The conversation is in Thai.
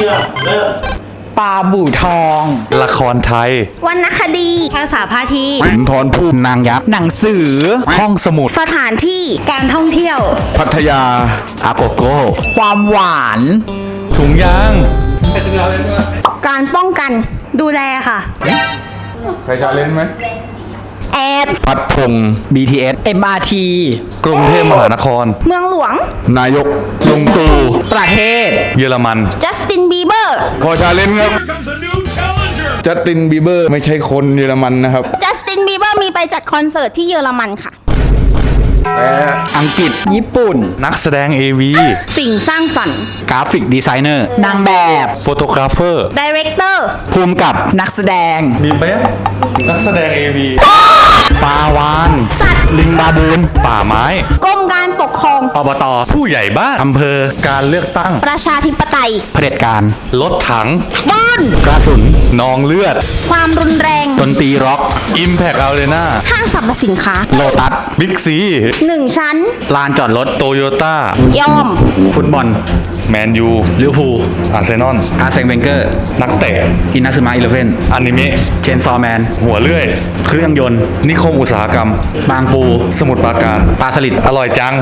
ชื่อเริ่มปลาบู่ทอง ละครไทย วรรณคดี ภาษาพาที สุนทรภู่นางยักษ์หนังสือ ห้องสมุด สถานที่ การท่องเที่ยว พัทยา อาโกโก้ ความหวาน ถุงยาง การป้องกัน ดูแลค่ะ ใครชาเลนจ์ไหม แอดพัดพงศ์ BTS MRT กรุงเทพมหานคร เมืองหลวง นายกลุงตู่ประเทศ เยอรมัน จัสตินบีเบอร์ ขอชาเลนจ์ครับจัสตินบีเบอร์ไม่ใช่คนเยอรมันนะครับ จัสตินบีเบอร์มีไปจัดคอนเสิร์ตที่เยอรมันค่ะแต่อังกฤษ ญี่ปุ่น นักแสดง AV สิ่งสร้างสรรค์ กราฟิกดีไซเนอร์ นางแบบ โฟโตกราฟเฟอร์ ดีเรคเตอร์ ภูมิกับ นักแสดงมีไหม นักแสดง AV ปลาวาน สัตว์ ลิงบาบูน ป่าไม้กรมการปกครอง อบตผู้ใหญ่บ้านอำเภอ การเลือกตั้ง ประชาธิปไตยเผด็จการ รถถัง บ้าน กระสุนนองเลือด ความรุนแรงดนตรีร็อก Impact Arena ห้างสรรพสินค้าโลตัส บิ๊กซี หนึ่งชั้น ลานจอดรถ โตโยต้ายอม ฟุตบอล แมนยูลิเวอร์พูลอาร์เซนอลอาร์เซนเวนเกอร์นักเตะอินาซึมะอีเลเวนอนิเมะเชนซอแมนหัวเลื่อย เครื่องยนต์ นิคมอุตสาหกรรม บางปู สมุทรปราการปลาสลิดอร่อยจัง